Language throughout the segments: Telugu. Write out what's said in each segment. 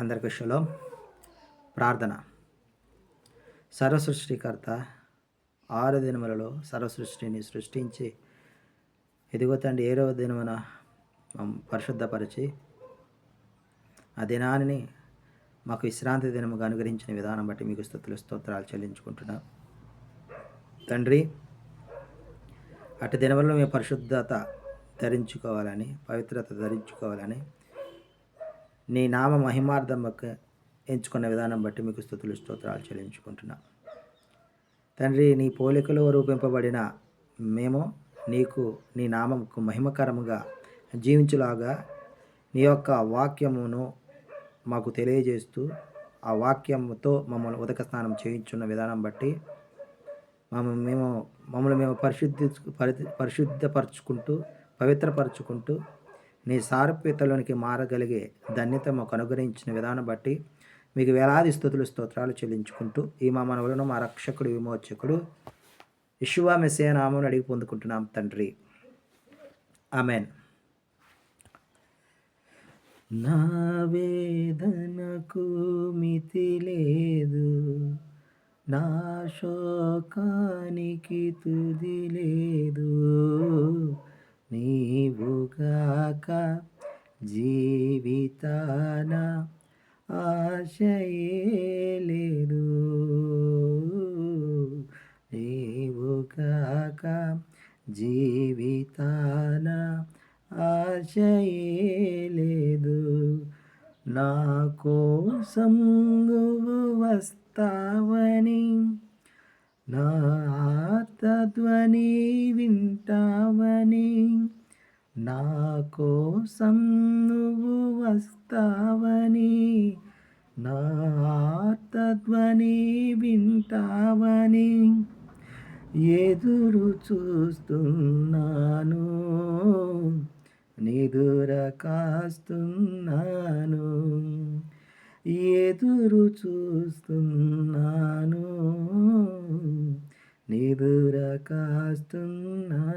అందరికి షలో ప్రార్థన. సర్వసృష్టికర్త ఆరు దినములలో సర్వసృష్టిని సృష్టించి ఇదిగో తండ్రి ఏడవ దినమున పరిశుద్ధపరిచి ఆ దినాన్ని మాకు విశ్రాంతి దినముగా అనుగ్రహించిన విధానం బట్టి మీకు స్థుతులు స్తోత్రాలు చెల్లించుకుంటున్నాం. తండ్రి అటు దినములలో మేము పరిశుద్ధత ధరించుకోవాలని పవిత్రత ధరించుకోవాలని నీ నామ మహిమార్థంకు ఎంచుకున్న విధానం బట్టి మీకు స్థుతులు స్తోత్రాలు చెల్లించుకుంటున్నా. తండ్రి నీ పోలికలో రూపింపబడిన మేము నీకు నీ నామకు మహిమకరముగా జీవించులాగా నీ యొక్క వాక్యమును మాకు తెలియజేస్తూ ఆ వాక్యముతో మమ్మల్ని ఉదక స్నానం చేయించున్న విధానం బట్టి మమ్మల్ని మేము మమ్మల్ని మేము పరిశుద్ధి పరి- పరిశుద్ధపరచుకుంటూ పవిత్రపరచుకుంటూ నీ సారూప్యతలోనికి మారగలిగే ధన్యత మాకు అనుగ్రహించిన విధానం బట్టి మీకు వేలాది స్థుతులు స్తోత్రాలు చెల్లించుకుంటూ ఈ మా మనవులను మా రక్షకుడు విమోచకుడు ఇషువా మెస్సే నామం అడిగి పొందుకుంటున్నాం తండ్రి. ఆమెన్. నా వేదనకు మితి లేదు నా శోకానికి తుది నీవుగాక జీవితాన ఆశయే లేదు నీవుగాక జీవితాన ఆశయే లేదు నా కోసం నువ్వు వస్తావని నా ఆర్తధ్వని వింటావని నా కోసం నువ్వు వస్తావని నా ఆర్తధ్వని వింటావని ఎదురు చూస్తున్నాను నిదుర కాస్తున్నాను ఎదురు చూస్తున్నాను నిదుర కాస్తున్నాను.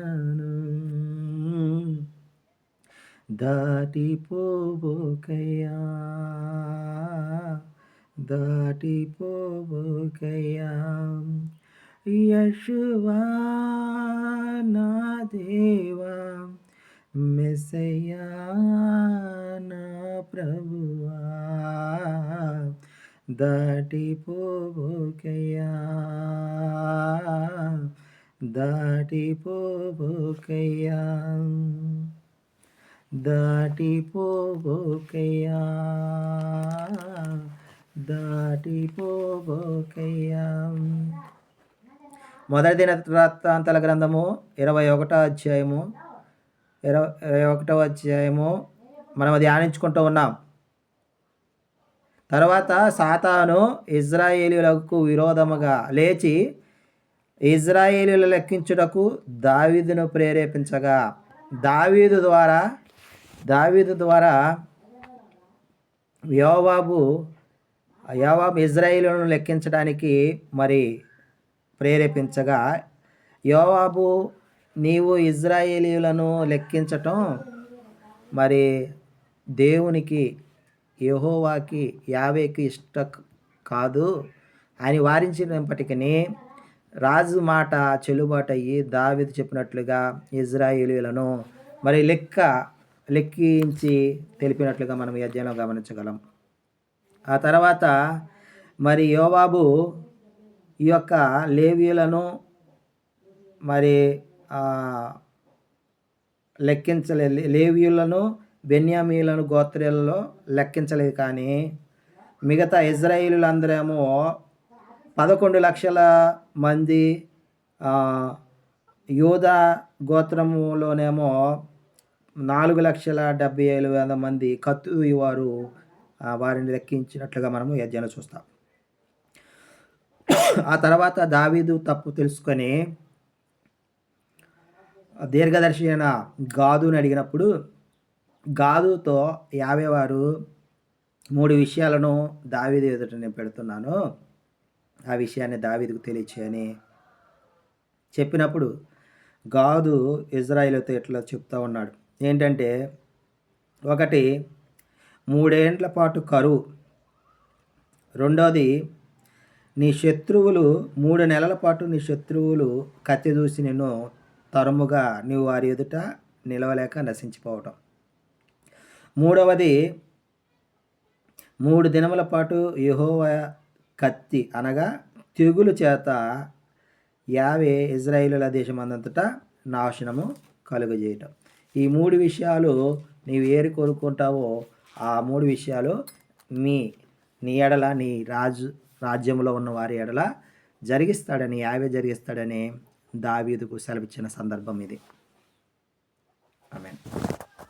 దాటిపోబోకయ్యా దాటిపోబోకయ్యా. యశువా నా దేవా మెస్సయ్యా నా ప్రభువా దాటిపోబోకయ్యా దాటిపోబోకయ్యా. దాటిపోబోకయ్యా. దాటిపోబోకయ్యా. మొదటి దిన వృత్తాంతాల గ్రంథము ఇరవై ఒకటో అధ్యాయము ఇరవై ఇరవై ఒకటో అధ్యాయము మనం ధ్యానించుకుంటూ ఉన్నాం. తర్వాత సాతాను ఇజ్రాయేలీలకు విరోధముగా లేచి ఇజ్రాయేలీల లెక్కించుటకు దావీదును ప్రేరేపించగా. దావీదు ద్వారా దావీదు ద్వారా యోవాబు యోవాబు ఇజ్రాయిలను లెక్కించడానికి మరి ప్రేరేపించగా యోవాబు నీవు ఇజ్రాయేలీలను లెక్కించటం మరి దేవునికి యహోవాకి యావేకి ఇష్ట కాదు అని వారించినప్పటికీ రాజు మాట చెల్లుబాటు అయ్యి దావిది చెప్పినట్లుగా ఇజ్రాయేలీలను మరి లెక్క లెక్కించి తెలిపినట్లుగా మనం ఈ అధ్యాయంలో గమనించగలం. ఆ తర్వాత మరి యోవాబు ఈ యొక్క లేవీలను మరి లెక్కించలే లేవీయులను బెన్యామీలను గోత్రాలలో లెక్కించలేదు కానీ మిగతా ఇజ్రాయిలులందరేమో పదకొండు లక్షల మంది ఆ, యూదా గోత్రములోనేమో నాలుగు లక్షల డెబ్బై ఏడు వేల మంది కత్తు వారు వారిని లెక్కించినట్లుగా మనము ఈ చూస్తాం. ఆ తర్వాత దావీదు తప్పు తెలుసుకొని దీర్ఘదర్శి అయిన గాదుని అడిగినప్పుడు గాదుతో యాభై వారు మూడు విషయాలను దావీదు ఎదుట నేను పెడుతున్నాను. ఆ విషయాన్ని దావీదుకు తెలియచేయని చెప్పినప్పుడు గాదు ఇజ్రాయిల్తో ఇట్లా చెప్తా ఉన్నాడు. ఏంటంటే ఒకటి మూడేండ్ల పాటు కరువు. రెండోది నీ శత్రువులు మూడు నెలల పాటు నీ శత్రువులు కత్తి దూసి నిన్ను తరుముగా నీవు వారి ఎదుట నిలవలేక నశించిపోవటం. మూడవది మూడు దినముల పాటు యహోవ కత్తి అనగా తెగులు చేత యావే ఇజ్రాయిలుల దేశమందంతటా నాశనము కలుగజేయటం. ఈ మూడు విషయాలు నీవు ఏరి కోరుకుంటావో ఆ మూడు విషయాలు మీ నీ ఎడల నీ రాజు రాజ్యంలో ఉన్న వారి ఎడల జరిగిస్తాడని యావే జరిగిస్తాడని దావీదుకు సెలవిచ్చిన సందర్భం ఇది. ఆమె